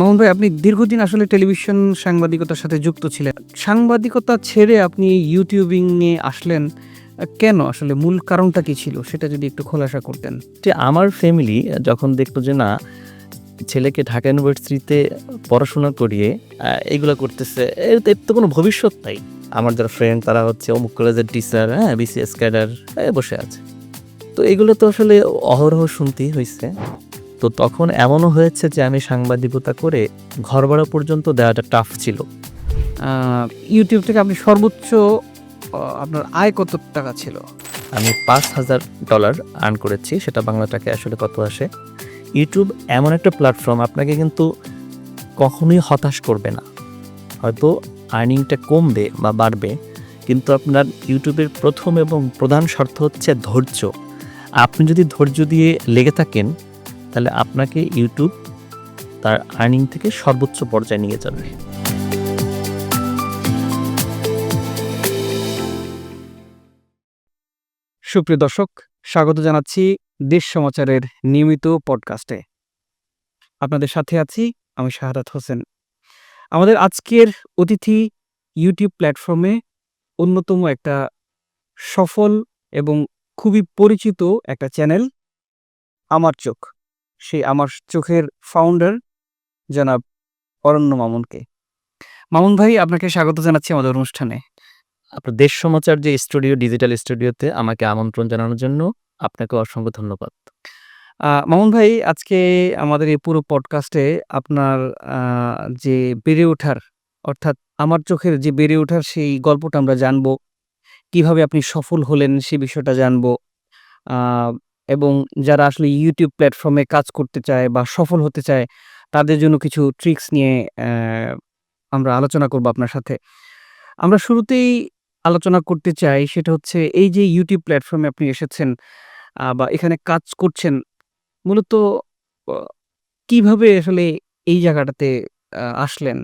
মোহন ভাই, আপনি দীর্ঘদিন আসলে টেলিভিশন সাংবাদিকতার সাথে যুক্ত ছিলেন। সাংবাদিকতা ছেড়ে আপনি ইউটিউবিং নিয়ে আসলেন কেন? আসলে মূল কারণটা কি ছিল? সেটা যদি একটু খোলাসা করতেন। যে আমার ফ্যামিলি যখন দেখতো যে, না, ছেলেকে ঢাকা ইউনিভার্সিটিতে পড়াশোনা করিয়ে এগুলো করতেছে, এর তো কোনো ভবিষ্যৎ নাই। আমার যারা ফ্রেন্ড তারা হচ্ছে অমুক কলেজের টিচার হ্যাঁ বিসিএস ক্যাডার বসে আছে। তো এগুলো তো আসলে অহরহ শুনতেই হয়েছে তো তখন এমনও হয়েছে যে আমি সাংবাদিকতা করে ঘর ভাড়া পর্যন্ত দেওয়াটা টাফ ছিল। ইউটিউব থেকে আপনি সর্বোচ্চ আপনার আয় কত টাকা ছিল? আমি পাঁচ হাজার ডলার আর্ন করেছি সেটা বাংলা টাকা আসলে কত আসে। ইউটিউব এমন একটা প্ল্যাটফর্ম আপনাকে কিন্তু কখনোই হতাশ করবে না। হয়তো আর্নিংটা কমবে বা বাড়বে কিন্তু আপনার ইউটিউবের প্রথম এবং প্রধান শর্ত হচ্ছে ধৈর্য। আপনি যদি ধৈর্য দিয়ে লেগে থাকেন তাহলে আপনাকে ইউটিউব তার আর্নিং থেকে সর্বোচ্চ পর্যায়ে নিয়ে যাবে। সুপ্রিয় দর্শক, স্বাগত জানাচ্ছি দেশ সমাচারের নিয়মিত পডকাস্টে আপনাদের সাথে আছি আমি শাহাদাত হোসেন। আমাদের আজকের অতিথি ইউটিউব প্ল্যাটফর্মে অন্যতম একটা সফল এবং খুবই পরিচিত একটা চ্যানেল আমার চোখ। সেই আমার চোখের ফাউন্ডার জনাব অরণ্য মামুনকে। মামুন ভাই আপনাকে স্বাগত জানাচ্ছি আমাদের অনুষ্ঠানে। আপনার দেশ সমাচার যে স্টুডিও ডিজিটাল স্টুডিওতে আমাকে আমন্ত্রণ জানানোর জন্য আপনাকে অসংখ্য ধন্যবাদ। মামুন ভাই আজকে আমাদের এই পুরো পডকাস্টে আপনার যে বেড়ে ওঠার অর্থাৎ আমার চোখের যে বেড়ে ওঠার সেই গল্পটা আমরা জানব। কীভাবে আপনি সফল হলেন সে বিষয়টা জানব। আহ, এবং যারা আসলে ইউটিউব প্ল্যাটফর্মে কাজ করতে চায় বা সফল হতে চায়, তাদের জন্য কিছু ট্রিক্স নিয়ে আমরা আলোচনা করব আপনার সাথে। আমরা শুরুতেই আলোচনা করতে চাই, সেটা হচ্ছে এই যে ইউটিউব প্ল্যাটফর্মে আপনি এসেছেন বা এখানে কাজ করছেন, মূলত কীভাবে আসলে এই জায়গাটাতে আসলেন,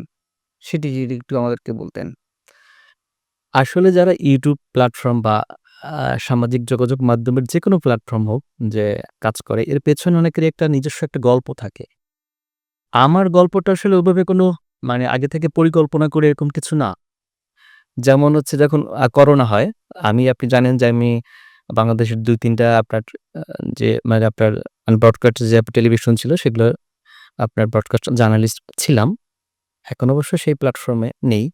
সেটি যদি একটু আমাদেরকে বলতেন। আসলে যারা ইউটিউব প্ল্যাটফর্ম বা সামাজিক যোগাযোগ মাধ্যমের যে কোনো প্ল্যাটফর্ম হোক যে কাজ করে, এর পেছনে অনেকের একটা নিজস্ব একটা গল্প থাকে। আমার গল্পটা আসলে ওইভাবে কোনো মানে আগে থেকে পরিকল্পনা করে এরকম কিছু না। যেমন হচ্ছে যখন করোনা হয়, আমি, আপনি জানেন যে আমি বাংলাদেশের দুই তিনটা আপনার যে মানে আপনার ব্রডকাস্ট যে টেলিভিশন ছিল, সেগুলো আপনার ব্রডকাস্ট জার্নালিস্ট ছিলাম। এখন অবশ্য সেই প্ল্যাটফর্মে নেই।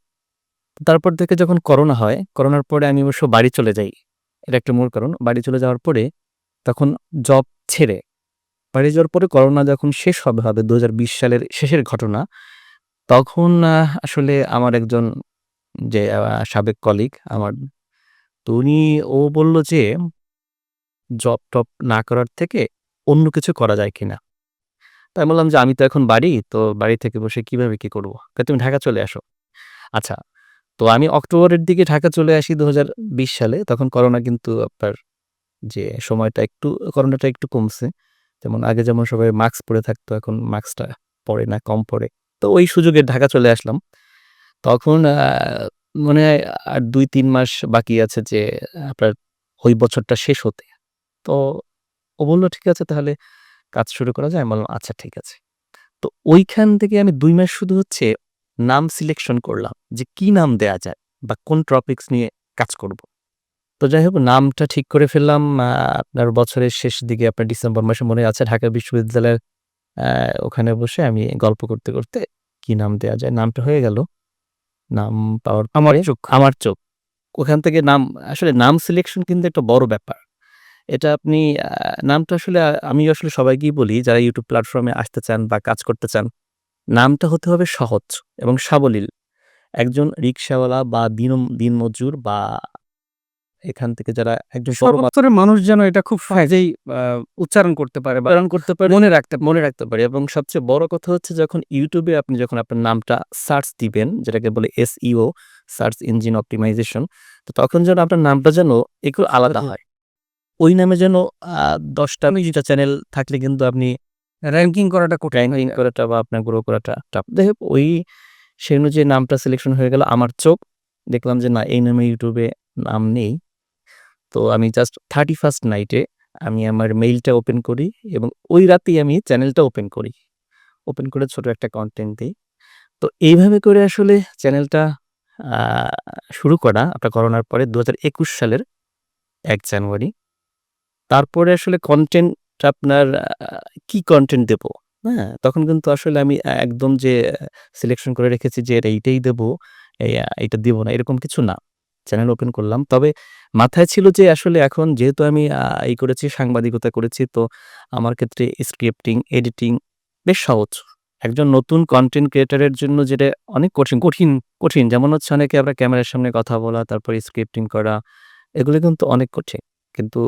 তারপর থেকে যখন করোনা হয়, করোনার পরে আমি অবশ্য বাড়ি চলে যাই। এটা একটা মূল কারণ। বাড়ি চলে যাওয়ার পরে তখন জব ছেড়ে বাড়ি যাওয়ার পরে করোনা যখন শেষ হবে হবে দু হাজার বিশ সালের শেষের ঘটনা, তখন আসলে আমার একজন যে সাবেক কলিগ আমার, তো উনি, ও বলল যে জব টপ না করার থেকে অন্য কিছু করা যায় কিনা? তাই বললাম যে, আমি তো এখন বাড়ি, তো বাড়ি থেকে বসে কীভাবে কি করব? তুমি ঢাকা চলে আসো। আচ্ছা তো আমি অক্টোবরের দিকে ঢাকা চলে আসি দু হাজার বিশ সালে। তখন করোনা কিন্তু আপনার যে সময়টা একটু, করোনাটা একটু কমছে। যেমন আগে যেমন সবাই মাস্ক পরে থাকতো, এখন মাস্কটা পরে না, কম পরে। তো ওই সুযোগে ঢাকা চলে আসলাম। তখন মনে হয় আর দুই তিন মাস বাকি আছে যে আপনার ওই বছরটা শেষ হতে। তো ও বলল, ঠিক আছে, তাহলে কাজ শুরু করা যায়? আমি বললাম আচ্ছা ঠিক আছে। তো ওইখান থেকে আমি দুই মাস শুধু হচ্ছে নাম সিলেকশন করলাম যে কি নাম দেয়া যায় বা কোন টপিকস নিয়ে কাজ করব। তো যাই হোক নামটা ঠিক করে ফেললাম। আহ, আপনার বছরের শেষ দিকে আপনার ডিসেম্বর মাসে মনে আছে ঢাকা বিশ্ববিদ্যালয়ের ওখানে বসে আমি গল্প করতে করতে কি নাম দেয়া যায় নামটা হয়ে গেল। নাম পাওয়ার আমার চোখ। আমার চোখ। ওখান থেকে নাম আসলে নাম সিলেকশন কিন্তু একটা বড় ব্যাপার। এটা আপনি আহ, নামটা আসলে আমি আসলে সবাইকেই বলি যারা ইউটিউব প্ল্যাটফর্মে আসতে চান বা কাজ করতে চান নামটা হতে হবে সহজ এবং সাবলীল। একজন রিক্সাওয়ালা বা দিন দিনমজুর বা এখান থেকে যারা একজন সর্বস্তরের মানুষ যেন এটা খুব সহজেই উচ্চারণ করতে পারে বা উচ্চারণ করতে পারে মনে রাখতে মনে রাখতে পারে এবং সবচেয়ে বড় কথা হচ্ছে যখন ইউটিউবে আপনি যখন আপনার নামটা সার্চ দিবেন যেটাকে বলে এসইও সার্চ ইঞ্জিন অপটিমাইজেশন তো তখন যেন আপনার নামটা যেন একটু আলাদা হয়। ওই নামে যেন আহ, দশটা চ্যানেল থাকলে কিন্তু আপনি র্যাঙ্কিং করাটা র্যাঙ্কিং। করাটা বা আপনার গ্রো করাটা টাফ হোক ওই সেই অনুযায়ী নামটা সিলেকশন হয়ে গেল আমার চোখ দেখলাম যে না এই নামে ইউটিউবে নাম নেই তো আমি জাস্ট থার্টি ফার্স্ট নাইটে আমি আমার মেইলটা ওপেন করি এবং ওই রাতেই আমি চ্যানেলটা ওপেন করি ওপেন করে ছোট একটা কন্টেন্ট দিই। তো এইভাবে করে আসলে চ্যানেলটা শুরু করা আপনার করোনার পরে ২০২১ সালের এক জানুয়ারি। তারপরে আসলে কনটেন্ট আপনার কি কনটেন্ট দেব, হ্যাঁ? তখন কিন্তু আসলে আমি একদম যে সিলেকশন করে রেখেছি যে এটা এইটাই দেবো, আ এইটা না এরকম কিছু না। চ্যানেল ওপেন করলাম। তবে মাথায় ছিল যে আসলে এখন যেহেতু আমি এই করেছি সাংবাদিকতা করেছি তো আমার ক্ষেত্রে স্ক্রিপ্টিং, এডিটিং বেশ সহজ। একজন নতুন কন্টেন্ট ক্রিয়েটর এর জন্য যেটা অনেক কঠিন, কঠিন, কঠিন যেমন হচ্ছে অনেকে আমরা ক্যামেরার সামনে কথা বলা, তারপরে স্ক্রিপ্টিং করা এগুলো কিন্তু অনেক কঠিন। কিন্তু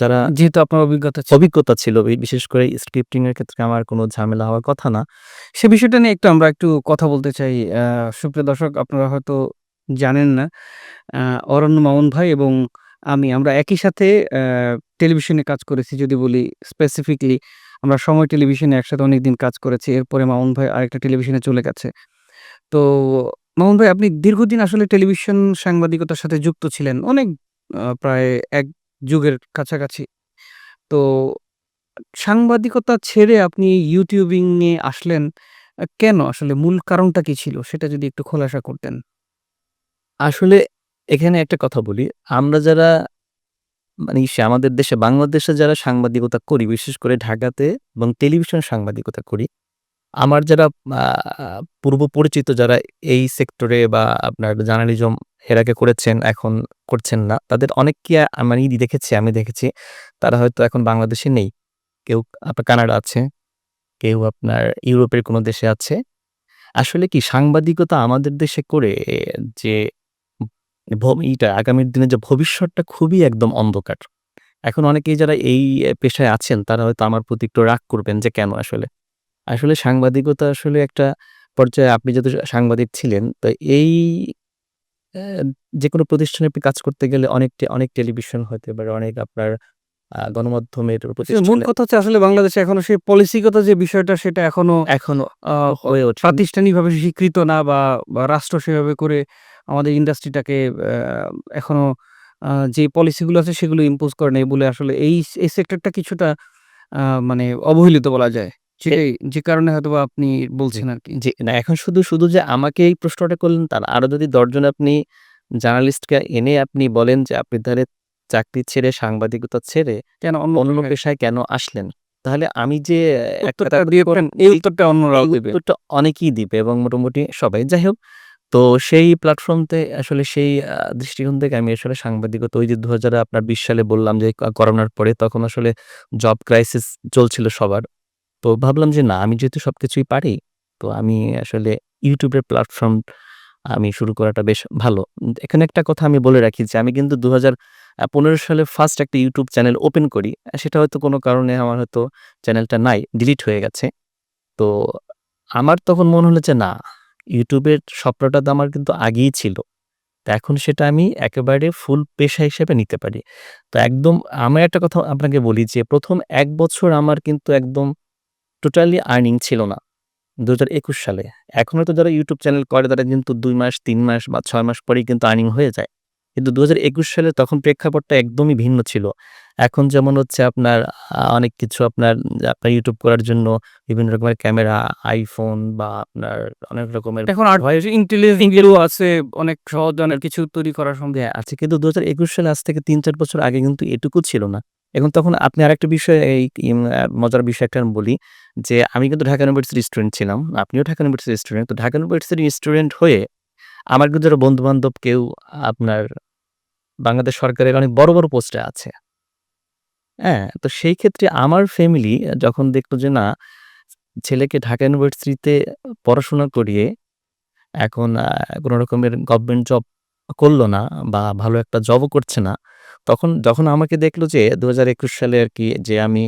যারা যেহেতু আপনার অভিজ্ঞতা অভিজ্ঞতা ছিল বিশেষ করে স্ক্রিপ্টিং এর ক্ষেত্রে আমার কোনো ঝামেলা হওয়ার কথা না। সে বিষয়টা নিয়ে একটু আমরা একটু কথা বলতে চাই। সুপ্রিয় দর্শক আপনারা হয়তো জানেন না। অরণ্য মামুন ভাই এবং আমি আমরা একই সাথে টেলিভিশনে কাজ করেছি যদি বলি স্পেসিফিকলি আমরা সময় টেলিভিশনে একসাথে অনেকদিন কাজ করেছি। এরপরে মামুন ভাই আরেকটা টেলিভিশনে চলে গেছে। তো মামুন ভাই আপনি দীর্ঘদিন আসলে টেলিভিশন সাংবাদিকতার সাথে যুক্ত ছিলেন। অনেক প্রায় এক যুগের কাছাকাছি। তো সাংবাদিকতা ছেড়ে আপনি ইউটিউবিং নিয়ে আসলেন। কেন আসলে মূল কারণটা কি ছিল? সেটা যদি একটু খোলাসা করতেন। আসলে এখানে একটা কথা বলি। আমরা যারা মানে সে আমাদের দেশে বাংলাদেশে যারা সাংবাদিকতা করি, বিশেষ করে ঢাকাতে এবং টেলিভিশন সাংবাদিকতা করি। আমার যারা পূর্ব পরিচিত যারা এই সেক্টরে বা আপনার জার্নালিজম এর আগে করেছেন, এখন করছেন না। তাদের অনেককে আমি দেখেছি আমি দেখেছি। তারা হয়তো এখন বাংলাদেশে নেই। কেউ আপনার কানাডা আছে, কেউ আপনার ইউরোপের কোনো দেশে আছে। আসলে কি সাংবাদিকতা আমাদের দেশে করে যে ভ ইটা আগামীর দিনে যে ভবিষ্যৎটা খুবই একদম অন্ধকার। এখন অনেকেই যারা এই পেশায় আছেন তারা হয়তো আমার প্রতি একটু রাগ করবেন যে কেন আসলে? আসলে সাংবাদিকতা আসলে একটা পর্যায়ে আপনি যেহেতু সাংবাদিক ছিলেন তো এই যে কোনো প্রতিষ্ঠানে আপনি কাজ করতে গেলে অনেকটা অনেক টেলিভিশন হতে পারে, অনেক আপনার গণমাধ্যমের মূল কথা হচ্ছে আসলে বাংলাদেশে এখনও সেই পলিসিগত যে বিষয়টা সেটা এখনও এখনও হয়ে ওঠেনি। প্রাতিষ্ঠানিকভাবে স্বীকৃত না বা, রাষ্ট্র সেভাবে করে আমাদের ইন্ডাস্ট্রিটাকে এখনও যে পলিসিগুলো আছে সেগুলো ইম্পোজ করে নেই বলে আসলে এই এই সেক্টরটা কিছুটা মানে অবহেলিত বলা যায়। সেটাই যে কারণে হয়তোবা আপনি বলছেন আরকি। জি। না এখন শুধু, শুধু যে আমাকে এই প্রশ্নটা করলেন তা না। আরও যদি ১০ জন আপনি জার্নালিস্টকে এনে আপনি বলেন যে আপনি তাহলে চাকরি ছেড়ে সাংবাদিকতা ছেড়ে কেন অন্য অন্য পেশায় কেন আসলেন? তাহলে আমি যে একটা দিয়ে পারেন এই উত্তরটা অন্যরাও এই দিবে। উত্তরটা অনেকেই দিবে এবং মোটামুটি সবাই। যাই হোক তো সেই প্ল্যাটফর্মতে আসলে সেই দৃষ্টিকোণ থেকে আমি আসলে সাংবাদিকতা ওই যে ২০২০ সালে বললাম যে করোনার পরে তখন আসলে জব ক্রাইসিস চলছিল সবার। তো ভাবলাম যে না আমি যেহেতু সব কিছুই পারি তো আমি আসলে ইউটিউবের প্ল্যাটফর্ম আমি শুরু করাটা বেশ ভালো। এখানে একটা কথা আমি বলে রাখি যে আমি কিন্তু দু ২০১৫ সালে ফার্স্ট একটা ইউটিউব চ্যানেল ওপেন করি। সেটা হয়তো কোনো কারণে আমার হয়তো চ্যানেলটা নাই, ডিলিট হয়ে গেছে। তো আমার তখন মনে হলো যে না ইউটিউবের স্বপ্নটা তো আমার কিন্তু আগেই ছিল। তো এখন সেটা আমি একেবারে ফুল পেশা হিসেবে নিতে পারি। তো একদম আমি একটা কথা আপনাকে বলি যে ১ম ১ বছর আমার কিন্তু একদম টোটালি আর্নিং ছিল না। ২০২১ সালে। এখন হয়তো যারা YouTube চ্যানেল করে তারা কিন্তু ২ মাস, ৩ মাস বা ৬ মাস পরেই কিন্তু আর্নিং হয়ে যায়। কিন্তু ২০২১ সালে তখন প্রেক্ষাপটটা একদমই ভিন্ন ছিল। এখন যেমন হচ্ছে আপনার অনেক কিছু আপনার আপনার YouTube করার জন্য বিভিন্ন রকমের ক্যামেরা, আইফোন বা আপনার অনেক রকমের এখন আর ভয়েস ইন্টেলিজেন্স আছে অনেক সহজ অনেক কিছু তৈরি করার সম্ভব। হ্যাঁ, আছে কিন্তু ২০২১ সালে আজ থেকে ৩-৪ বছর আগে কিন্তু এটুকু ছিল না। এখন তখন আপনি আরেকটা বিষয় এই মজার বিষয় একটা আমি বলি যে আমি কিন্তু ঢাকা ইউনিভার্সিটির স্টুডেন্ট ছিলাম। আপনিও ঢাকা ইউনিভার্সিটির স্টুডেন্ট। তো ঢাকা ইউনিভার্সিটির স্টুডেন্ট হয়ে আমার কিন্তু যারা বন্ধু-বান্ধব কেউ আপনার বাংলাদেশ সরকারের অনেক বড়, বড় পোস্টে আছে। হ্যাঁ? তো সেই ক্ষেত্রে আমার ফ্যামিলি যখন দেখল যে না ছেলেকে ঢাকা ইউনিভার্সিটিতে পড়াশোনা করিয়ে এখন কোন রকমের গভর্নমেন্ট জব করল না বা ভালো একটা জবও করছে না। তখন যখন আমাকে দেখল যে ২০২১ সালে আর কি যে আমি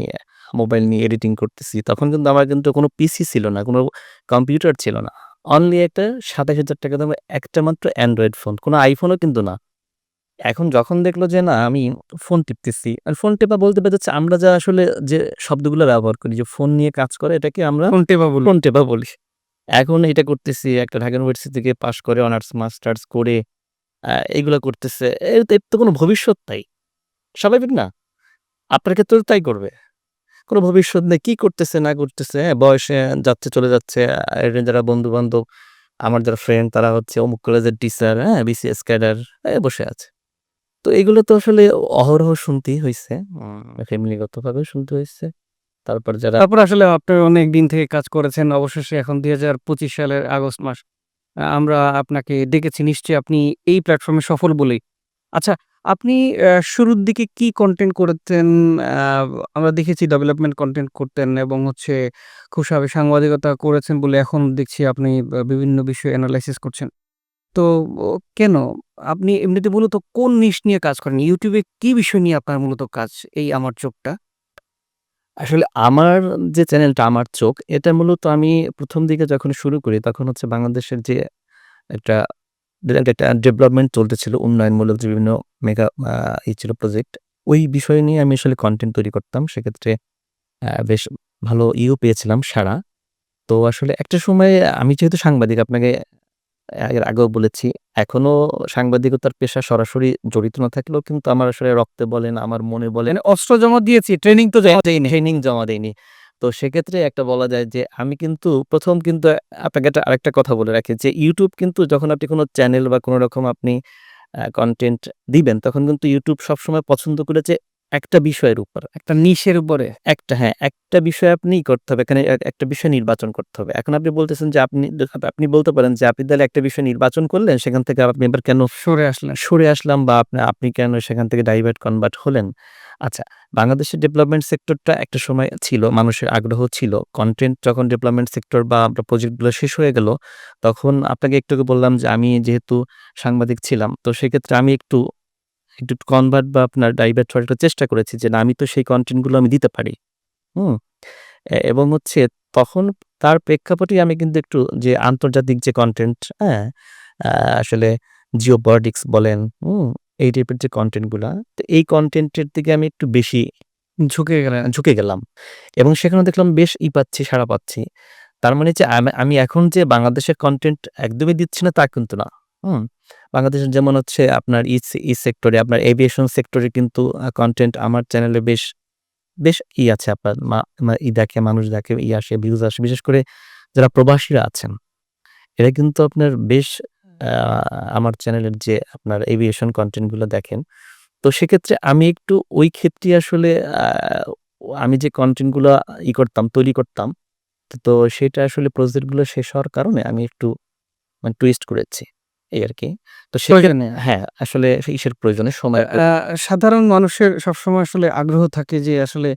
মোবাইল নিয়ে এডিটিং করতেছি তখন কিন্তু আমার কিন্তু কোনো পিসি ছিল না, কোনো কম্পিউটার ছিল না। অনলি একটা ৳২৭,০০০ দামের একটা মাত্র অ্যান্ড্রয়েড ফোন। কোনো আইফোনও কিন্তু না। এখন যখন দেখল যে না আমি ফোন টিপতেছি। আর ফোন টেপা বলতে বোঝাচ্ছে আমরা যা আসলে যে শব্দগুলো ব্যবহার করি যে ফোন নিয়ে কাজ করে এটাকে আমরা ফোন টেপা বলি। ফোন টেপা বলি। এখন এটা করতেছি একটা ঢাকা ইউনিভার্সিটি থেকে পাস করে অনার্স মাস্টার্স করে এগুলা করতেছে। এর তো কোনো ভবিষ্যৎ নাই। স্বাভাবিক না? আপনার ক্ষেত্রেও তাই করবে। কোনো ভবিষ্যৎ নেই। কি করতেছে না করতেছে, হ্যাঁ? বয়সে যাচ্ছে চলে যাচ্ছে। যারা বন্ধু-বান্ধব, আমার যারা ফ্রেন্ড তারা হচ্ছে অমুক কলেজের টিচার, হ্যাঁ? বিসিএস ক্যাডার, বসে আছে। তো এগুলো তো আসলে অহরহ শুনতেই হয়েছে উম ফ্যামিলিগতভাবেও শুনতে হয়েছে তারপর যারা তারপর আসলে আপনারা অনেক দিন থেকে কাজ করেছেন। অবশেষে এখন ২০২৫ সালের আগস্ট মাস। আমরা আপনাকে দেখেছি নিশ্চয়ই আপনি এই প্ল্যাটফর্মে সফল বলেই। আচ্ছা আপনি শুরুর দিকে কি কনটেন্ট করেছেন? আ আমরা দেখেছি ডেভেলপমেন্ট কনটেন্ট করতেন এবং হচ্ছে খুব সাংবাদিকতা করেছেন বলে এখন দেখছি আপনি বিভিন্ন বিষয় এনালাইসিস করছেন। তো কেন? আপনি এমনিতে মূলত কোন নিশ নিয়ে কাজ করেন? এ কি বিষয় নিয়ে আপনার মূলত কাজ এই আমার চোখটা? আসলে আমার যে চ্যানেলটা আমার চোখ, এটা মূলত আমি ১ম দিকে যখন শুরু করি তখন হচ্ছে বাংলাদেশের যে একটা একটা ডেভেলপমেন্ট চলতেছিল উন্নয়নমূলক যে বিভিন্ন মেগা ই ছিল প্রজেক্ট। ওই বিষয় নিয়ে আমি আসলে কন্টেন্ট তৈরি করতাম। সেক্ষেত্রে বেশ ভালো ইও পেয়েছিলাম সাড়া। তো আসলে একটা সময়ে আমি যেহেতু সাংবাদিক আপনাকে এর আগেও বলেছি, এখনও সাংবাদিকতার পেশা সরাসরি জড়িত না থাকলেও কিন্তু আমার আসলে রক্তে বলেন, আমার মনে বলেন মানে অস্ত্র জমা দিয়েছি, ট্রেনিং তো জমা দেইনি। ট্রেনিং জমা দেইনি। তো সেক্ষেত্রে একটা বলা যায় যে আমি কিন্তু প্রথম কিন্তু আপনাকে একটা আরেকটা কথা বলে রাখি যে ইউটিউব কিন্তু যখন আপনি কোনো চ্যানেল বা কোনো রকম আপনি কন্টেন্ট দিবেন তখন কিন্তু ইউটিউব সবসময় পছন্দ করেছে একটা বিষয়ের উপর। একটা নিশের উপরে। একটা হ্যাঁ, একটা বিষয় আপনি করতে হবে। এখানে একটা বিষয় নির্বাচন করতে হবে। এখন আপনি বলতেছেন যে আপনি আপনি বলতে পারেন যে আপনি তাহলে একটা বিষয় নির্বাচন করলেন সেখান থেকে আপনি এবার কেন সরে আসলেন। সরে আসলাম বা আপনি আপনি কেন সেখান থেকে ডাইভার্ট কনভার্ট হলেন? আচ্ছা, বাংলাদেশের ডেভেলপমেন্ট সেক্টরটা একটা সময় ছিল, মানুষের আগ্রহ ছিল। কনটেন্ট যখন ডেভেলপমেন্ট সেক্টর বা আমরা প্রজেক্টগুলো শেষ হয়ে গেল, তখন আপনাকে একটু বললাম যে আমি যেহেতু সাংবাদিক ছিলাম, তো সেক্ষেত্রে আমি একটু, একটু কনভার্ট বা আপনার ডাইভার্ট হওয়ার একটা চেষ্টা করেছি যে না আমি তো সেই কন্টেন্টগুলো আমি দিতে পারি। হুম? এবং হচ্ছে তখন তার প্রেক্ষাপটেই আমি কিন্তু একটু যে আন্তর্জাতিক যে কন্টেন্ট হ্যাঁ? আসলে জিওপলিটিক্স বলেন, হুম? এই টাইপের যে কনটেন্টগুলা, তো এই কন্টেন্টের দিকে আমি একটু বেশি ঝুঁকে গেলাম ঝুঁকে গেলাম। এবং সেখানে দেখলাম বেশ ই পাচ্ছি, সারা পাচ্ছি। তার মানে যে আমি এখন যে বাংলাদেশের কন্টেন্ট একদমই দিচ্ছি না তা কিন্তু না। হুম? বাংলাদেশের যেমন হচ্ছে আপনার ই ই সেক্টরে আপনার এভিয়েশন সেক্টরে কিন্তু কন্টেন্ট আমার চ্যানেলে বেশ, বেশ ই আছে আপনার মা ই দেখে, মানুষ দেখে, ই আসে, ভিউজ আসে। বিশেষ করে যারা প্রবাসীরা আছেন, এরা কিন্তু আপনার বেশ আমার চ্যানেলের যে আপনার এভিয়েশন কন্টেন্টগুলো দেখেন। তো সেক্ষেত্রে আমি একটু ওই ক্ষেত্রে আসলে আমি যে কন্টেন্টগুলো ই করতাম, তৈরি করতাম, তো সেটা আসলে প্রজেক্টগুলো শেষ হওয়ার কারণে আমি একটু মানে টুইস্ট করেছি। এই আরকি। তো সেক্ষেত্রে প্রয়োজনে। হ্যাঁ, আসলে ইসের প্রয়োজনে সময় সাধারণ মানুষের সবসময় আসলে আগ্রহ থাকে যে আসলে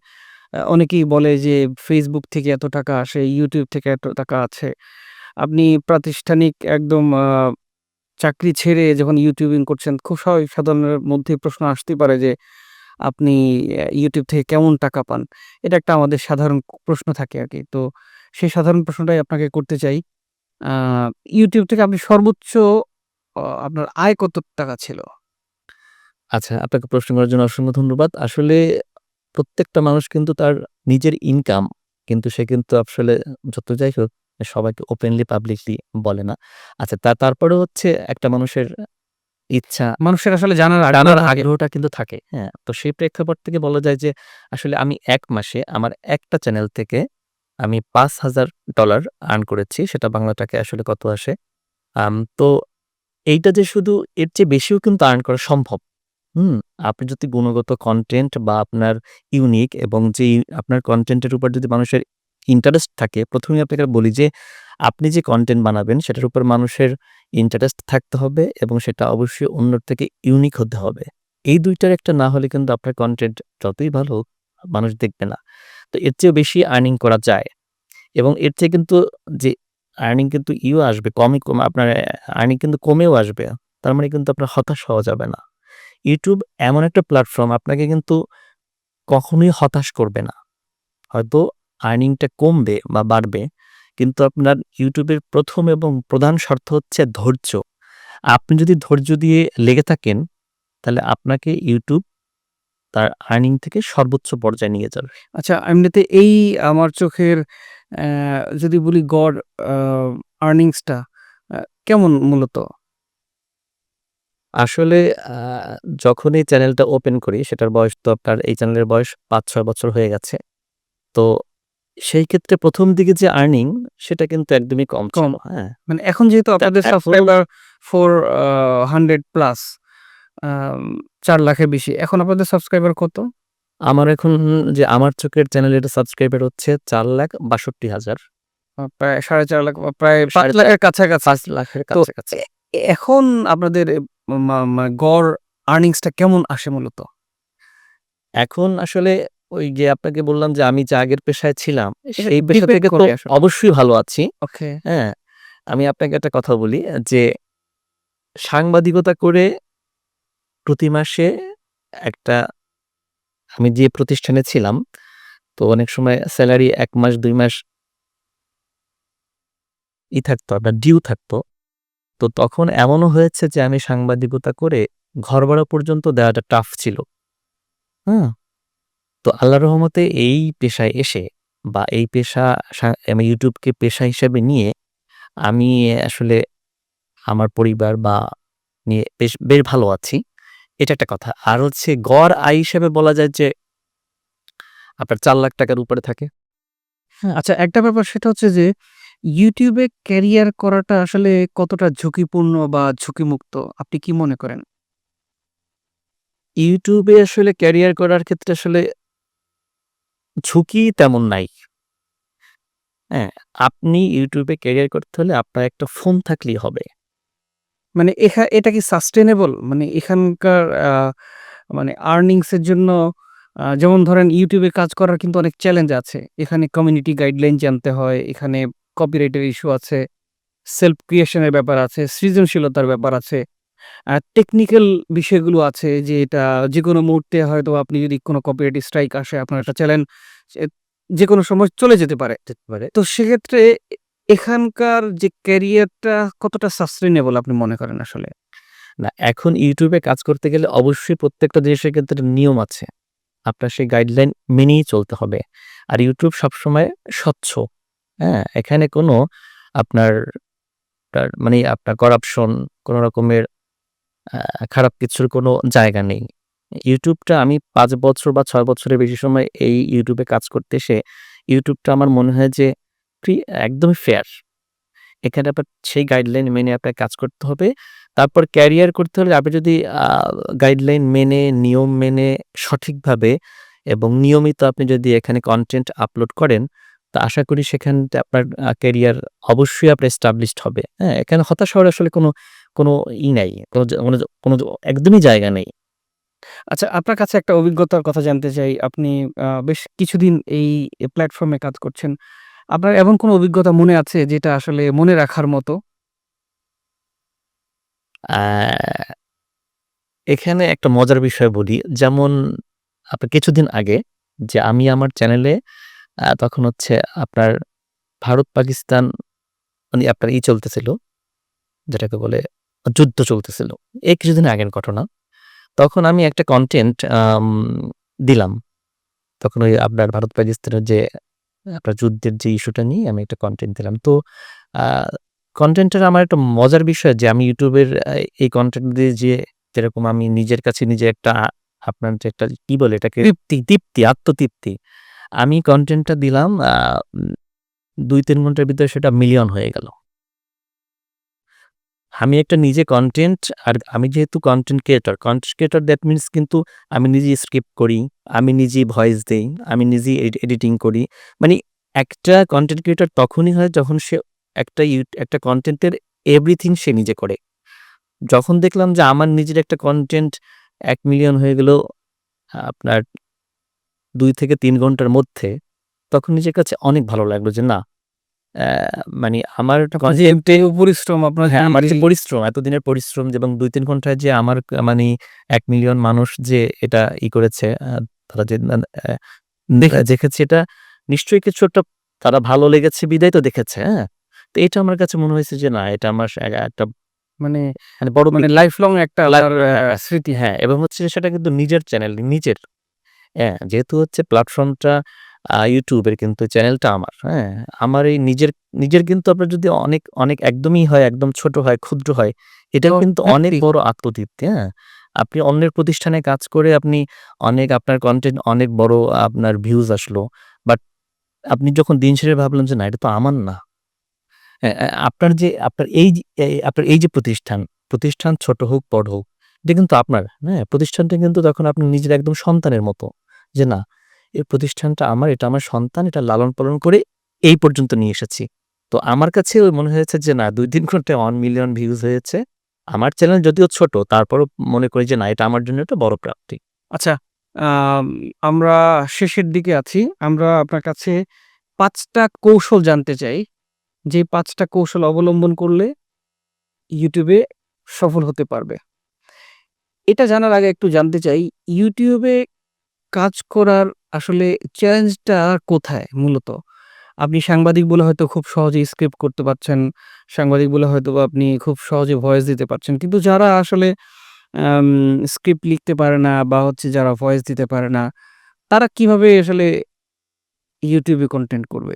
অনেকেই বলে যে ফেসবুক থেকে এত টাকা আসে, ইউটিউব থেকে এত টাকা আছে। আপনি প্রাতিষ্ঠানিক একদম চাকরি ছেড়ে যখন ইউটিউবিং করছেন খুব স্বাভাবিক সাধারণের মধ্যে প্রশ্ন আসতেই পারে যে আপনি ইউটিউব থেকে কেমন টাকা পান? এটা একটা আমাদের সাধারণ প্রশ্ন থাকে আর কি তো সেই সাধারণ প্রশ্নটাই আপনাকে করতে চাই। ইউটিউব থেকে আপনি সর্বোচ্চ আপনার আয় কত টাকা ছিল? আচ্ছা, আপনাকে প্রশ্ন করার জন্য অসংখ্য ধন্যবাদ। আসলে প্রত্যেকটা মানুষ কিন্তু তার নিজের ইনকাম কিন্তু সে কিন্তু আসলে যত যাই হোক সবাইকে ওপেনলি পাবলিকলি বলে না। আচ্ছা তা তারপরেও হচ্ছে একটা মানুষের ইচ্ছা মানুষের আসলে জানার জানার আগ্রহটা কিন্তু থাকে। হ্যাঁ? তো সেই প্রেক্ষাপট থেকে বলা যায় যে আসলে আমি এক মাসে আমার একটা চ্যানেল থেকে আমি $৫,০০০ আর্ন করেছি। সেটা বাংলা টাকায় আসলে কত আসে? তো এইটা যে শুধু এর চেয়ে বেশিও কিন্তু আর্ন করা সম্ভব। হুম? আপনি যদি গুণগত কন্টেন্ট বা আপনার ইউনিক এবং যেই আপনার কনটেন্টের উপর যদি মানুষের ইন্টারেস্ট থাকে, ১ম এই আপনাকে বলি যে আপনি যে কন্টেন্ট বানাবেন সেটার উপর মানুষের ইন্টারেস্ট থাকতে হবে এবং সেটা অবশ্যই অন্যর থেকে ইউনিক হতে হবে। এই দুইটার একটা না হলে কিন্তু আপনার কনটেন্ট যতই ভালো মানুষ দেখবে না। তো এর চেয়েও বেশি আর্নিং করা যায় এবং এর চেয়ে কিন্তু যে আর্নিং কিন্তু ইও আসবে, কমই কম, আপনার আর্নিং কিন্তু কমেও আসবে। তার মানে কিন্তু আপনার হতাশ হওয়া যাবে না। ইউটিউব এমন একটা প্ল্যাটফর্ম আপনাকে কিন্তু কখনোই হতাশ করবে না। হয়তো আর্নিংটা কমবে বা বাড়বে, কিন্তু আপনার ইউটিউবের প্রথম এবং প্রধান শর্ত হচ্ছে ধৈর্য। আপনি যদি ধৈর্য দিয়ে লেগে থাকেন, তাহলে আপনাকে ইউটিউব তার আর্নিং থেকে সর্বোচ্চ পর্যায়ে নিয়ে যাবে। আচ্ছা এমনিতে এই আমার চোখের যদি বলি গড় আর্নিংসটা কেমন মূলত? আসলে যখন এই চ্যানেলটা ওপেন করি সেটার বয়স তো আপনার এই চ্যানেলের বয়স ৫-৬ বছর হয়ে গেছে। তো সেই ক্ষেত্রে প্রথম দিকে যে আর্নিং সেটা কিন্তু একদমই কম কম। হ্যাঁ? মানে এখন যেহেতু আপনাদের সাবস্ক্রাইবার 4 আ 100 প্লাস ৪ লাখের বেশি। এখন আপনাদের সাবস্ক্রাইবার কত? আমার এখন যে আমার চোখের চ্যানেল এটা সাবস্ক্রাইবার হচ্ছে ৪,৬২,০০০। আ প্রায় ৪.৫ লাখ বা প্রায় ৫ সাড়ে চার- লাখের কাছাকাছি। ৫ লাখের কাছাকাছি। এখন আপনাদের গড় আর্নিংস টা কেমন আসে মূলত? এখন আসলে ওই যে আপনাকে বললাম যে আমি যে আগের পেশায় ছিলাম, এটা সেই পেশা থেকে তো অবশ্যই ভালো আছি। ওকে। হ্যাঁ? আমি আপনাকে একটা কথা বলি যে সাংবাদিকতা করে প্রতি মাসে একটা আমি যে প্রতিষ্ঠানে ছিলাম, তো অনেক সময় স্যালারি এক মাস দুই মাস ই থাকতো আপনার ডিউ থাকতো। তো তখন এমনও হয়েছে যে আমি সাংবাদিকতা করে ঘর ভাড়া পর্যন্ত দেওয়াটা টাফ ছিল। হ্যাঁ তো আল্লাহ রহমতে এই পেশায় এসে বা এই পেশা আমি ইউটিউবকে পেশা হিসেবে নিয়ে আমি আসলে আমার পরিবার বা নিয়ে বেশ বেশ ভালো আছি। এটা একটা কথা। আর হচ্ছে গড় আয় হিসেবে বলা যায় যে আপনার চার লাখ টাকার উপরে থাকে। হ্যাঁ। আচ্ছা একটা ব্যাপার সেটা হচ্ছে যে ইউটিউবে ক্যারিয়ার করাটা আসলে কতটা ঝুঁকিপূর্ণ বা ঝুঁকিমুক্ত? আপনি কি মনে করেন? ইউটিউবে আসলে ক্যারিয়ার করার ক্ষেত্রে আসলে ঝুঁকি তেমন নাই। হ্যাঁ? আপনি ইউটিউবে ক্যারিয়ার করতে হলে আপনার একটা ফোন থাকলেই হবে। মানে এখা এটা কি সাস্টেনেবল মানে এখানকার মানে আর্নিংস এর জন্য যেমন ধরেন ইউটিউবে কাজ করার কিন্তু অনেক চ্যালেঞ্জ আছে। এখানে কমিউনিটি গাইডলাইন জানতে হয়, এখানে কপিরাইটের ইস্যু আছে, সেলফ ক্রিয়েশনের ব্যাপার আছে, সৃজনশীলতার ব্যাপার আছে। টেকনিক্যাল বিষয়গুলো আছে যে এটা যে কোনো মুহূর্তে হয়তো আপনি যদি কোনো কপিরাইট স্ট্রাইক আসে আপনার একটা চ্যালেঞ্জ যে কোনো সময় চলে যেতে পারে। যেতে পারে। তো সেক্ষেত্রে এখানকার যে ক্যারিয়ারটা কতটা সাস্টেইনেবল আপনি মনে করেন আসলে? না, এখন ইউটিউবে কাজ করতে গেলে অবশ্যই প্রত্যেকটা জিনিসের ক্ষেত্রে নিয়ম আছে। আপনার সেই গাইডলাইন মেনেই চলতে হবে। আর ইউটিউব সবসময় স্বচ্ছ। হ্যাঁ? এখানে কোনো আপনার মানে আপনার করাপশন কোনো রকমের খারাপ কিছুর কোনো জায়গা নেই। ইউটিউবটা আমি ৫ বছর বা ৬ বছরের বেশি সময় এই ইউটিউবে কাজ করতে এসে, ইউটিউবটা আমার মনে হয় যে ফ্রি একদমই ফেয়ার। এখানে আপনার সেই গাইডলাইন মেনে আপনার কাজ করতে হবে। তারপর ক্যারিয়ার করতে হলে আপনি যদি গাইডলাইন মেনে, নিয়ম মেনে সঠিকভাবে এবং নিয়মিত আপনি যদি এখানে কন্টেন্ট আপলোড করেন, তা আশা করি সেখানতে আপনার ক্যারিয়ার অবশ্যই আপনার এস্টাবলিশড হবে। হ্যাঁ? এখানে হতাশ হওয়ার আসলে কোনো কোনো ই নাই। কোনো কোনো একদমই জায়গা নেই। আচ্ছা আপনার কাছে একটা অভিজ্ঞতার কথা জানতে চাই। আপনি বেশ কিছুদিন এই প্ল্যাটফর্মে কাজ করছেন। আপনার এমন কোনো অভিজ্ঞতা মনে আছে যেটা আসলে মনে রাখার মতো? এখানে একটা মজার বিষয় বলি। যেমন আপনার কিছুদিন আগে যে আমি আমার চ্যানেলে তখন হচ্ছে আপনার ভারত-পাকিস্তান মানে আপনার ই চলতেছিল। যেটাকে বলে যুদ্ধ চলতেছিল। এই কিছুদিন আগের ঘটনা। তখন আমি একটা কনটেন্ট দিলাম। তখন ওই আপনার ভারত-পাকিস্তানের যে আপনার যুদ্ধের যে ইস্যুটা নিয়ে আমি একটা কন্টেন্ট দিলাম। তো কন্টেন্টের আমার একটা মজার বিষয় যে আমি ইউটিউবের এই কন্টেন্ট দিয়ে যে যেরকম আমি নিজের কাছে নিজে একটা আপনার যে একটা কি বলে এটাকে? তৃপ্তি, তৃপ্তি, আত্মতৃপ্তি। আমি কন্টেন্টটা দিলাম দুই তিন ঘণ্টার ভিতরে সেটা মিলিয়ন হয়ে গেল। আমি একটা নিজে কন্টেন্ট আর আমি যেহেতু content creator, content creator that means কিন্তু আমি নিজেই স্ক্রিপ্ট করি, আমি নিজেই ভয়েস দেই, আমি নিজেই এডি এডিটিং করি। মানে একটা কনটেন্ট ক্রিয়েটর তখনই হয় যখন সে একটা একটা কনটেন্টের এভরিথিং সে নিজে করে। যখন দেখলাম যে আমার নিজের একটা কন্টেন্ট এক মিলিয়ন হয়ে গেল আপনার দুই থেকে তিন ঘণ্টার মধ্যে, তখন নিজের কাছে অনেক ভালো লাগল যে না মানে আমার পরিশ্রম আপনার হ্যাঁ, আমার পরিশ্রম, এতদিনের পরিশ্রম এবং ২-৩ ঘন্টায় যে আমার মানে এক মিলিয়ন মানুষ যে এটা ই করেছে তারা যে দেখেছে এটা নিশ্চয়ই কিছু একটা তারা ভালো লেগেছে বিদায় তো দেখেছে, হ্যাঁ? তো এটা আমার কাছে মনে হয়েছে যে না এটা আমার একটা মানে মানে বড় মানে লাইফ লং একটা লাইফ স্মৃতি। হ্যাঁ, এবং হচ্ছে সেটা কিন্তু নিজের চ্যানেল, নিজের। হ্যাঁ? যেহেতু হচ্ছে প্ল্যাটফর্মটা এর কিন্তু চ্যানেলটা আমার, হ্যাঁ? আমার এই নিজের নিজের কিন্তু আপনার যদি অনেক অনেক একদমই হয়, একদম ছোট হয়, ক্ষুদ্র হয়, এটাও কিন্তু অনেক। বড় আত্মতৃপ্তি, হ্যাঁ? আপনি অন্যের প্রতিষ্ঠানে কাজ করে আপনি অনেক আপনার কন্টেন্ট অনেক বড় আপনার ভিউজ আসলো। বাট আপনি যখন দিন শেষে ভাবলেন যে না এটা তো আমার না। হ্যাঁ, আপনার যে আপনার এই আপনার এই যে প্রতিষ্ঠান, প্রতিষ্ঠান ছোট হোক, বড় হোক, এটা কিন্তু আপনার, হ্যাঁ? প্রতিষ্ঠানটা কিন্তু তখন আপনি নিজের একদম সন্তানের মতো। যে না, এই প্রতিষ্ঠানটা আমার, এটা আমার সন্তান, এটা লালন-পালন করে এই পর্যন্ত নিয়ে এসেছি। তো আমার কাছে ওই মনে হয়েছে যে না ২-৩ ঘন্টায় ওয়ান মিলিয়ন ভিউজ হয়েছে। আমার চ্যানেল যদিও ছোট, তারপরও মনে করি যে না এটা আমার জন্য একটা বড় প্রাপ্তি। আচ্ছা, আমরা শেষের দিকে আছি। আমরা আপনার কাছে পাঁচটা কৌশল জানতে চাই। যে পাঁচটা কৌশল অবলম্বন করলে ইউটিউবে সফল হতে পারবে। এটা জানার আগে একটু জানতে চাই, এ কাজ করার আসলে চ্যালেঞ্জটা কোথায় মূলত? আপনি সাংবাদিক বলে হয়তো খুব সহজেই স্ক্রিপ্ট করতে পারছেন। সাংবাদিক বলে হয়তোবা আপনি খুব সহজে ভয়েস দিতে পারছেন। কিন্তু যারা আসলে স্ক্রিপ্ট লিখতে পারে না বা হচ্ছে যারা ভয়েস দিতে পারে না, তারা কীভাবে আসলে এ কনটেন্ট করবে?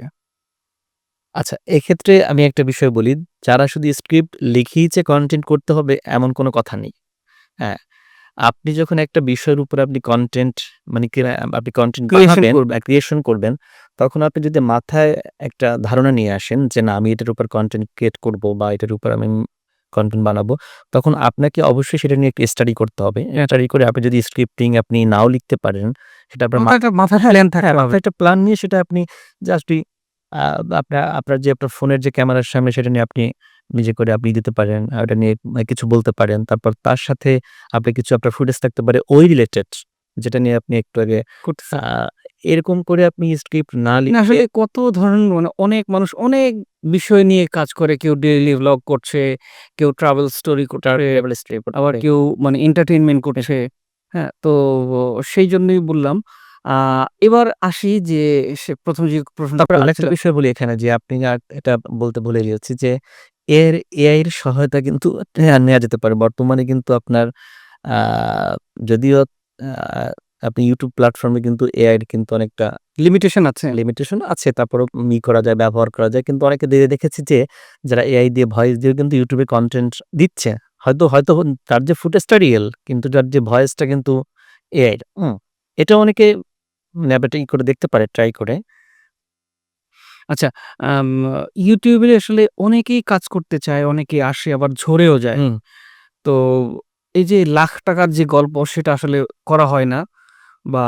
আচ্ছা, এক্ষেত্রে আমি একটা বিষয় বলি, যারা শুধু স্ক্রিপ্ট লিখেই যে কনটেন্ট করতে হবে এমন কোনো কথা নেই। হ্যাঁ? আপনি যখন একটা বিষয়ের উপর আপনি কন্টেন্ট মানে আপনি কন্টেন্ট করবেন। ক্রিয়েশন করবেন, তখন আপনি যদি মাথায় একটা ধারণা নিয়ে আসেন যে না আমি এটার উপর কন্টেন্ট ক্রিয়েট করব বা এটার উপর আমি কন্টেন্ট বানাবো, তখন আপনাকে অবশ্যই সেটা নিয়ে একটু স্টাডি করতে হবে। স্টাডি করে আপনি যদি স্ক্রিপ্টিং আপনি নাও লিখতে পারেন, সেটা আপনার মাথায় প্ল্যান থাকতে হবে। একটা প্ল্যান নিয়ে সেটা আপনি জাস্টই আ আপনার আপনার যে আপনার ফোনের যে ক্যামেরার সামনে সেটা নিয়ে আপনি নিজে করে আপনি দিতে পারেন। ওটা নিয়ে কিছু বলতে পারেন। তারপর তার সাথে আপনি কিছু আপনার ফুটেজ থাকতে পারে ওই রিলেটেড যেটা নিয়ে আপনি একটু আগে এরকম করে আপনি স্ক্রিপ্ট না আসলে কত ধরনের মানে অনেক মানুষ অনেক বিষয় নিয়ে কাজ করে। কেউ ডেইলি ভ্লগ করছে, কেউ ট্রাভেল স্টোরি করছে, আবার কেউ মানে এন্টারটেইনমেন্ট করছে। হ্যাঁ? তো সেই জন্যই বললাম। এবার আসি যে সে ১ম যে প্রশ্ন বিষয় বলি এখানে যে আপনি আর এটা বলতে ভুলে গিয়েছি যে এর এআই এর সহায়তা কিন্তু নেয়া নেয়া যেতে পারে। বর্তমানে কিন্তু আপনার যদিও আপনি ইউটিউব প্ল্যাটফর্মে কিন্তু এআই এর কিন্তু অনেকটা লিমিটেশন আছে। লিমিটেশন আছে। তারপরেও ই করা যায়, ব্যবহার করা যায়। কিন্তু অনেকে দে দেখেছি যে যারা এআই দিয়ে ভয়েস দিয়ে কিন্তু ইউটিউবে কন্টেন্ট দিচ্ছে। হয়তো হয়তো তার যে ফুটেজটা রিয়াল কিন্তু তার যে ভয়েসটা কিন্তু এআই এর। হুম? এটা অনেকে ন্যাবেটা ই করে দেখতে পারে ট্রাই করে। আচ্ছা, আম YouTube এ আসলে অনেকেই কাজ করতে চায়, অনেকেই আসে আবার ঝরেও যায়। হুম। তো এই যে লাখ টাকার যে গল্প সেটা আসলে করা হয় না বা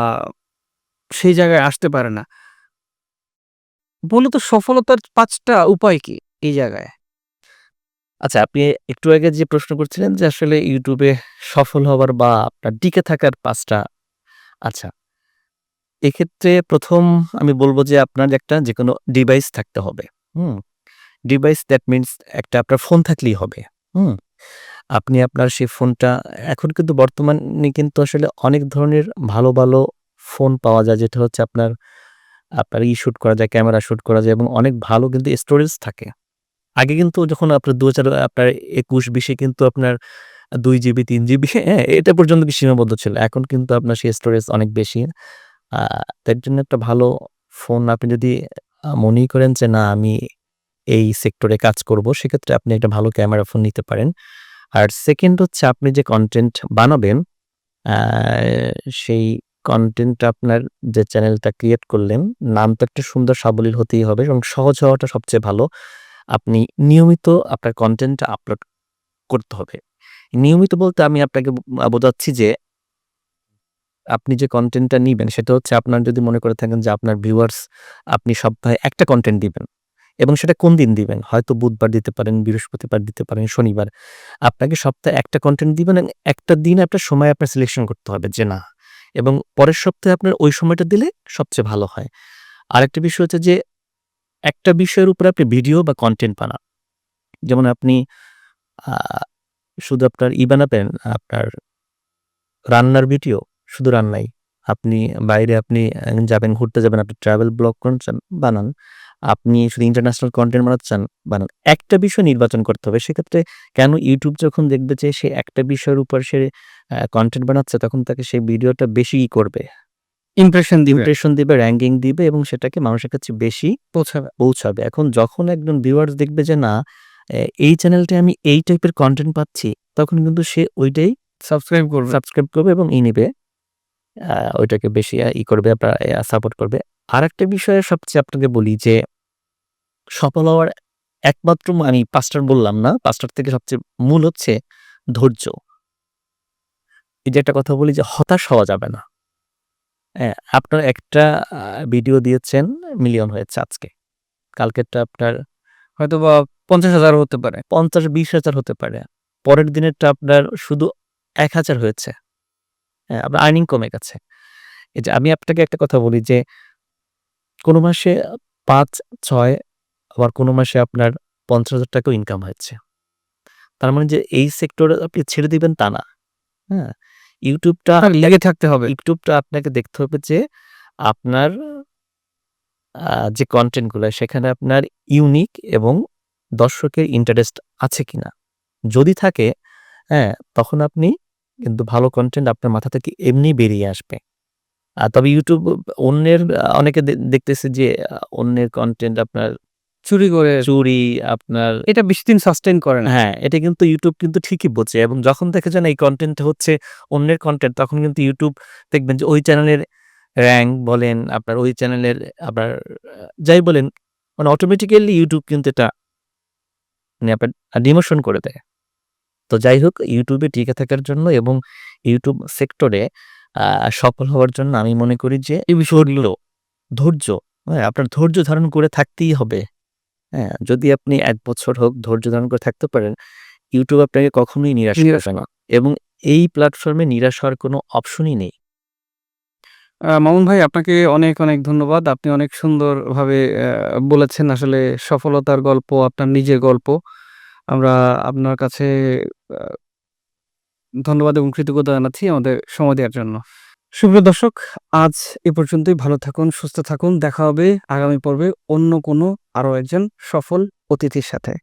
সেই জায়গায় আসতে পারে না। মূলত সফলতার ৫ টা উপায় কি এই জায়গায়? আচ্ছা, আপনি একটু আগে যে প্রশ্ন করছিলেন যে আসলে YouTube এ সফল হবার বা আপনার টিকে থাকার ৫ টা আচ্ছা। এক্ষেত্রে প্রথম আমি বলব যে আপনার একটা যে কোনো ডিভাইস থাকতে হবে। হুম? ডিভাইস দ্যাট মিনস একটা আপনার ফোন থাকলেই হবে। হুম? আপনি আপনার সেই ফোনটা এখন কিন্তু বর্তমানে কিন্তু আসলে অনেক ধরনের ভালো, ভালো ফোন পাওয়া যায় যেটা হচ্ছে আপনার আপনার ই শুট করা যায়, ক্যামেরা শুট করা যায় এবং অনেক ভালো কিন্তু স্টোরেজ থাকে। আগে কিন্তু যখন আপনার ২০০০ আপনার ২১-২০ এ কিন্তু আপনার দুই জিবি, তিন জিবি হ্যাঁ, এটা পর্যন্ত সীমাবদ্ধ ছিল। এখন কিন্তু আপনার সেই স্টোরেজ অনেক বেশি। তার জন্য একটা ভালো ফোন আপনি যদি মনেই করেন যে না আমি এই সেক্টরে কাজ করব, সেক্ষেত্রে আপনি একটা ভালো ক্যামেরা ফোন নিতে পারেন। আর সেকেন্ড হচ্ছে আপনি যে কন্টেন্ট বানাবেন, সেই কনটেন্টটা আপনার যে চ্যানেলটা ক্রিয়েট করলেন, নাম তো একটা সুন্দর সাবলীল হতেই হবে এবং সহজ হওয়াটা সবচেয়ে ভালো। আপনি নিয়মিত আপনার কনটেন্টটা আপলোড করতে হবে। নিয়মিত বলতে আমি আপনাকে বোঝাচ্ছি যে আপনি যে কন্টেন্টটা নিবেন সেটা হচ্ছে আপনার যদি মনে করে থাকেন যে আপনার ভিউয়ার্স আপনি সপ্তাহে একটা কন্টেন্ট দিবেন এবং সেটা কোন দিন দিবেন? হয়তো বুধবার দিতে পারেন, বৃহস্পতিবার দিতে পারেন, শনিবার। আপনাকে সপ্তাহে একটা কন্টেন্ট দিবেন এবং একটা দিন আপনার সময় আপনার সিলেকশন করতে হবে যে না এবং পরের সপ্তাহে আপনার ওই সময়টা দিলে সবচেয়ে ভালো হয়। আরেকটা বিষয় হচ্ছে যে একটা বিষয়ের উপরে আপনি ভিডিও বা কন্টেন্ট বানান। যেমন আপনি শুধু আপনার ই বানাবেন, আপনার রান্নার ভিডিও, শুধু রান্নাই। আপনি বাইরে আপনি যাবেন, ঘুরতে যাবেন, আপনি ট্রাভেল ব্লগ চান, বানান। আপনি শুধু ইন্টারন্যাশনাল কন্টেন্ট বানাতে চান, বানান। একটা বিষয় নির্বাচন করতে হবে। সেক্ষেত্রে কেন ইউটিউব যখন দেখবে যে সে একটা বিষয়ের উপর সে কন্টেন্ট বানাচ্ছে তখন তাকে সেই ভিডিওটা বেশি ই করবে। ইমপ্রেশন দিবে। ইমপ্রেশন দিবে, র‍্যাঙ্কিং দিবে এবং সেটাকে মানুষের কাছে বেশি পৌঁছাবে। পৌঁছাবে। এখন যখন একজন ভিউয়ার্স দেখবে যে না এই চ্যানেলটা আমি এই টাইপের কন্টেন্ট পাচ্ছি, তখন কিন্তু সে ওইটাই সাবস্ক্রাইব করবে। সাবস্ক্রাইব করবে এবং ই নিবে। ওইটাকে বেশি ই করবে আপনার সাপোর্ট করবে। আর একটা বিষয়ে সবচেয়ে আপনাকে বলি যে সফল হওয়ার একমাত্র আমি ৫ টার বললাম না। ৫ টার থেকে সবচেয়ে মূল হচ্ছে ধৈর্য। এই যে একটা কথা বলি যে হতাশ হওয়া যাবে না। হ্যাঁ, আপনার একটা ভিডিও দিয়েছেন মিলিয়ন হয়েছে আজকে। কালকেরটা আপনার হয়তোবা ৫০,০০০ হতে পারে। ৫০-২০,০০০ হতে পারে। পরের দিনেরটা আপনার শুধু ১,০০০ হয়েছে। হ্যাঁ, আপনার আর্নিং কমে গেছে। এই যে আমি আপনাকে একটা কথা বলি যে কোনো মাসে ৫, ৬ আবার কোনো মাসে আপনার ৫০,০০০ টাকাও ইনকাম হয়েছে। তার মানে যে এই সেক্টরে আপনি ছেড়ে দিবেন তা না। হ্যাঁ? ইউটিউবটা লেগে থাকতে হবে। ইউটিউবটা আপনাকে দেখতে হবে যে আপনার যে কন্টেন্টগুলো সেখানে আপনার ইউনিক এবং দর্শকের ইন্টারেস্ট আছে কিনা। যদি থাকে, হ্যাঁ, তখন আপনি কিন্তু ভালো কন্টেন্ট আপনার মাথা থেকে এমনি বেরিয়ে আসবে। আ তবে ইউটিউব অন্যের অনেকে দেখতেছে যে অন্যের কন্টেন্ট আপনার চুরি করে চুরি আপনার এটা বেশিদিন সাস্টেইন করে না। হ্যাঁ, এটা কিন্তু ইউটিউব কিন্তু ঠিকই বোঝে এবং যখন দেখে যান এই কন্টেন্ট হচ্ছে অন্যের কন্টেন্ট তখন কিন্তু ইউটিউব দেখবেন যে ওই চ্যানেলের র্যাঙ্ক বলেন, আপনার ওই চ্যানেলের আপনার যাই বলেন মানে অটোমেটিক্যালি ইউটিউব কিন্তু এটা মানে আপনার ডিমোশন করে দেয়। তো যাই হোক ইউটিউবে টিকে থাকার জন্য এবং ইউটিউব সেক্টরে সফল হওয়ার জন্য আমি মনে করি যে এই বিষয়গুলো ধৈর্য, হ্যাঁ, আপনার ধৈর্য ধারণ করে থাকতেই হবে। হ্যাঁ, যদি আপনি এক বছর হোক ধৈর্য ধারণ করে থাকতে পারেন, ইউটিউব আপনাকে কখনোই নিরাশ করবে না এবং এই প্ল্যাটফর্মে নিরাশ হওয়ার কোনো অপশনই নেই। মামুন ভাই আপনাকে অনেক, অনেক ধন্যবাদ। আপনি অনেক সুন্দরভাবে বলেছেন আসলে সফলতার গল্প, আপনার নিজের গল্প। আমরা আপনার কাছে ধন্যবাদ এবং কৃতজ্ঞতা জানাচ্ছি আমাদের সময় দেওয়ার জন্য। সুপ্রিয় দর্শক, আজ এ পর্যন্তই ভালো থাকুন, সুস্থ থাকুন। দেখা হবে আগামী পর্বে অন্য কোনো আরও একজন সফল অতিথির সাথে।